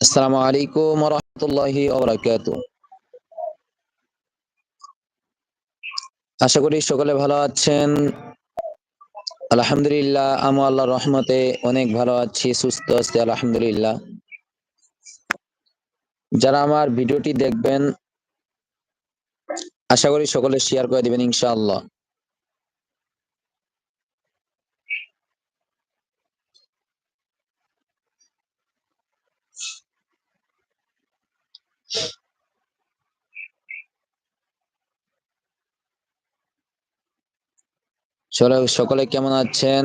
আসসালামু আলাইকুম রহমতুল্লাহি আশা করি সকলে ভালো আছেন। আলহামদুলিল্লাহ আমি আল্লাহর রহমতে অনেক ভালো আছি, সুস্থ আছি, আলহামদুলিল্লাহ। যারা আমার ভিডিওটি দেখবেন, আশা করি সকলে শেয়ার করে দিবেন, ইনশাআল্লাহ। সকলে কেমন আছেন?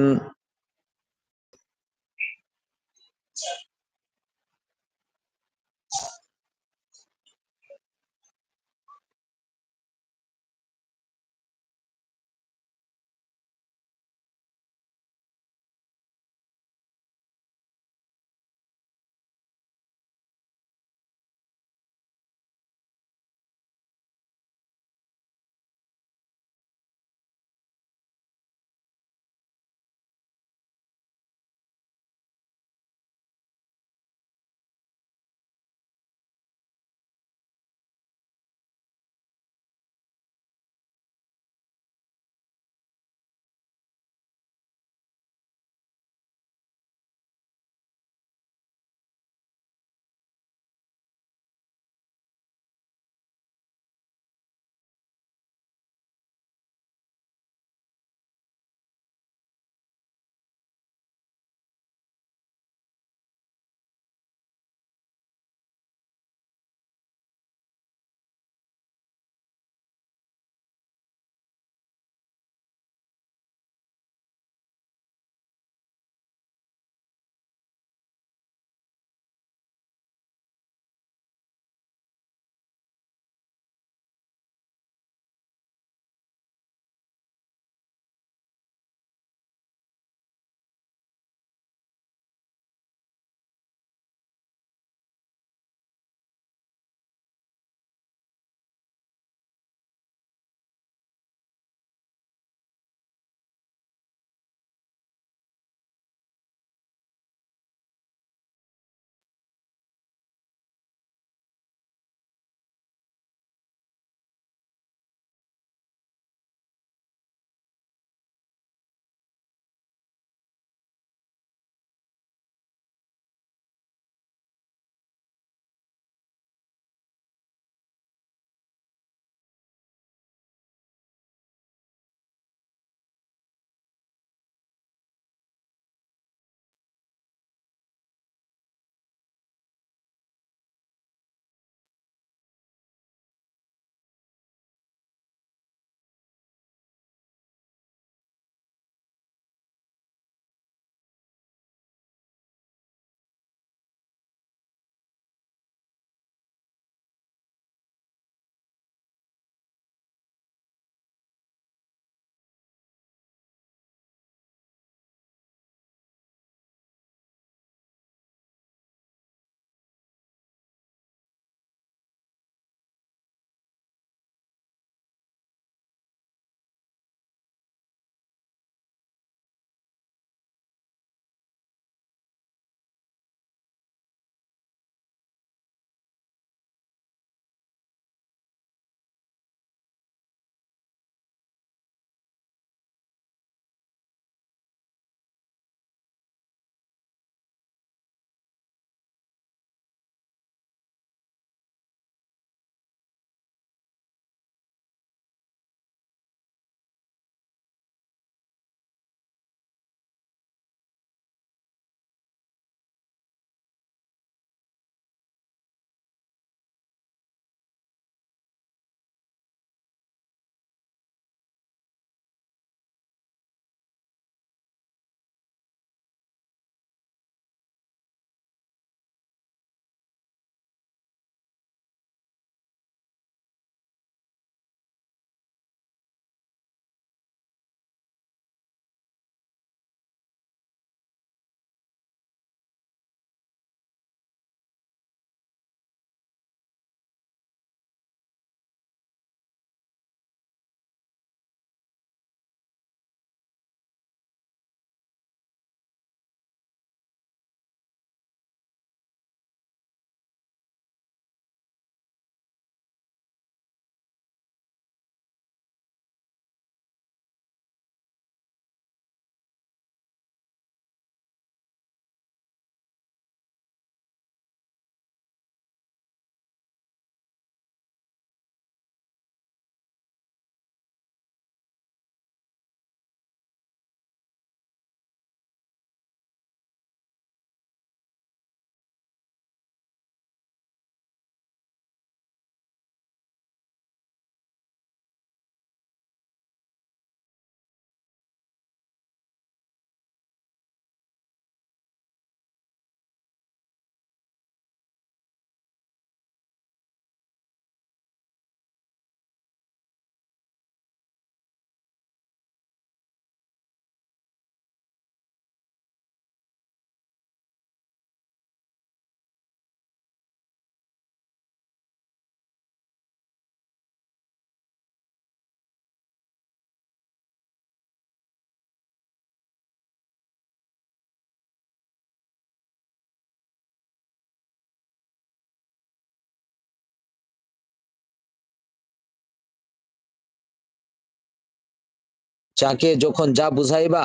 যাকে যখন যা বুঝাইবা,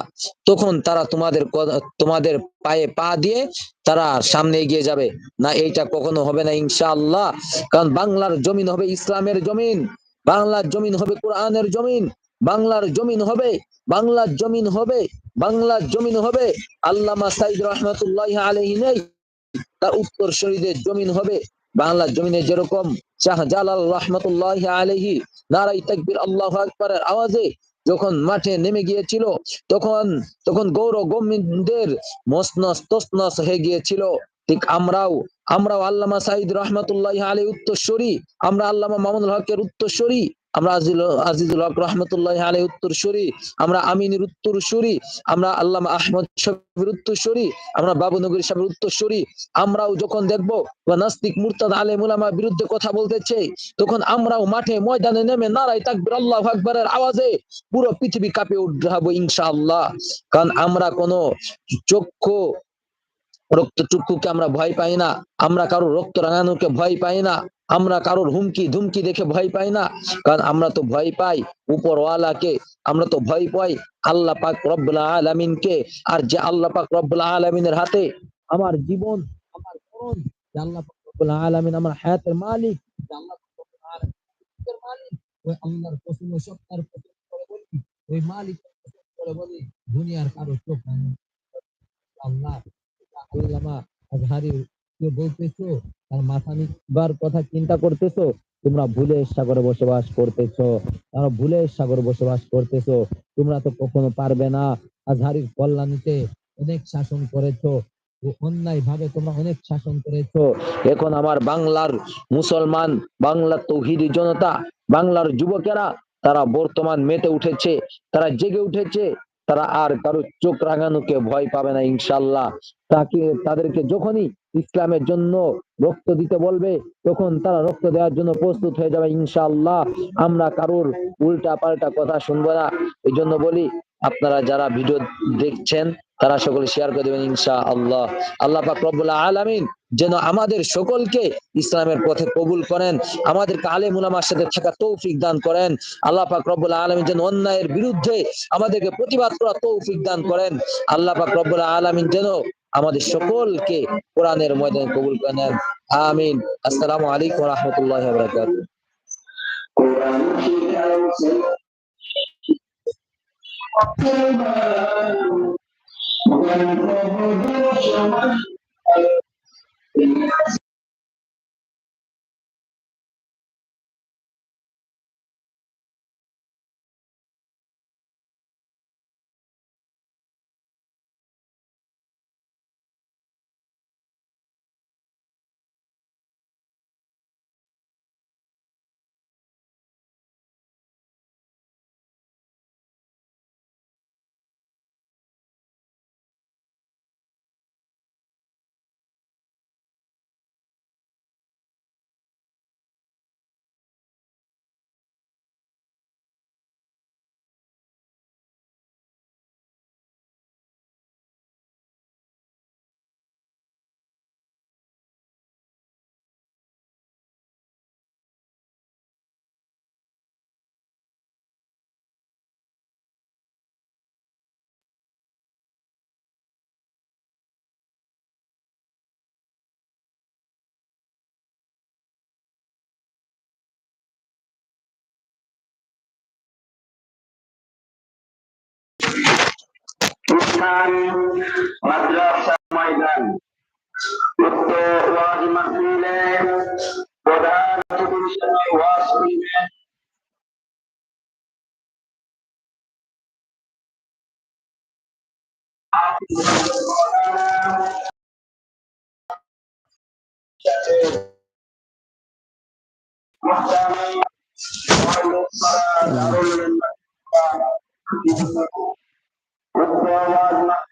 তখন তারা তোমাদের তোমাদের পায়ে পা দিয়ে তারা সামনে এগিয়ে যাবে। না, এইটা কখনো হবে না, ইনশাআল্লাহ। কারণ বাংলার জমিন হবে ইসলামের জমিন, বাংলার জমিন হবে কোরআনের জমিন, বাংলার জমিন হবে, বাংলার জমিন হবে, বাংলার জমিন হবে। আল্লামা সাইদ রহমতুল্লাহ আলহী নেই, তার উত্তর শরীরের জমিন হবে। বাংলার জমিনে যেরকম শাহজালাল রহমতুল্লাহ আলহি নারাই তাকবির আল্লাহ আকবরের আওয়াজে যখন মাঠে নেমে গিয়েছিল, তখন তখন গৌর গোমিনদের মসনস তসনস হয়ে গিয়েছিল। ঠিক আমরাও আমরাও আল্লামা সাইদ রহমতুল্লাহ আলী উত্তরস্বরী, আমরা আল্লামা মামুনুল হকের উত্তরস্বরী। আমরা আজিজুল হক রহমতুল্লাহ আলী উত্তরস্বরী আমরা আমিনের উত্তরস্বরী আমরা আল্লামা আহমদ শফির উত্তরস্বরী আমরা বাবুনগরী সাহেবের উত্তরস্বরী আমরাও যখন দেখব নাস্তিক মুরতাদ আলেম উলামার বিরুদ্ধে কথা বলতেছে তখন আমরাও মাঠে ময়দানে নেমে নারাই তাকবির, আল্লাহ আকবরের আওয়াজে পুরো পৃথিবী কাঁপে উঠাবো ইনশাআল্লাহ। কারণ আমরা কোনো চক্ষু রক্তচক্ষুকে আমরা ভয় পাই না, আমরা কারোর রক্ত রাঙানোকে ভয় পাই না। আমরা কারোর হুমকি, ধুমকি দেখে ভয় পাই না। কারণ আমরা তো ভয় পাই উপরওয়ালাকে, আমরা তো ভয় পাই আল্লাহ পাক রব্বুল আলামিনকে। আর যে আল্লাহ পাক রব্বুল আলামিনের হাতে আমার জীবন, আমার মরণ যে আল্লাহ পাক রব্বুল আমার হায়াতের মালিক আল্লাহ মালিক, ওই আল্লাহর কসম কসম করে বলি, ওই কসম করে বলি, দুনিয়ার কারও চোখ আল্লাহ আল্লামা বলতেছো, তার মাথা নিবার কথা চিন্তা করতেছো, তোমরা ভুলের সাগরে বসবাস করতেছো তারা ভুলের সাগরে বসবাস করতেছো, তোমরা তো কখনো পারবে না। আজহারির কল্যাণীতে অনেক শাসন করেছ অন্যায় ভাবে তোমরা অনেক শাসন করেছ। এখন আমার বাংলার মুসলমান বাংলার তৌহিদি জনতা, বাংলার যুবকেরা, তারা বর্তমান মেতে উঠেছে, তারা জেগে উঠেছে তারা আর কারও চোখ রাঙানোকে ভয় পাবে না ইনশাল্লাহ তাকে, তাদেরকে যখনই ইসলামের জন্য রক্ত দিতে বলবে, তখন তারা রক্ত দেওয়ার জন্য প্রস্তুত হয়ে যাবে ইনশাল্লাহ আমরা কারোর উল্টা পাল্টা কথা শুনব না। এই জন্য বলি, আপনারা যারা ভিডিও দেখছেন, তারা সকলে শেয়ার করে দেবেন ইনশা আল্লাহ আল্লাহ পাক রব্বুল আলামিন যেন আমাদের সকলকে ইসলামের পথে কবুল করেন, আমাদেরকে আলেম উলামার সাথে থাকা তৌফিক দান করেন। আল্লাহ পাক রব্বুল আলামিন যেন অন্যায়ের বিরুদ্ধে আমাদেরকে প্রতিবাদ করা তৌফিক দান করেন। আল্লাহ পাক রব্বুল আলামিন যেন আমাদের সকলকে কোরআনের ময়দানে কবুল করেন আমিন। আসসালামু আলাইকুম রাহমাতুল্লাহি ওয়া was ইসলাম মাদ্রাসা ময়দান উক্ত ওয়াজ মাহফিলে প্রধান অতিথি হিসেবে ওয়াজ করবেন উক্ত আওয়াজ মাহফিলে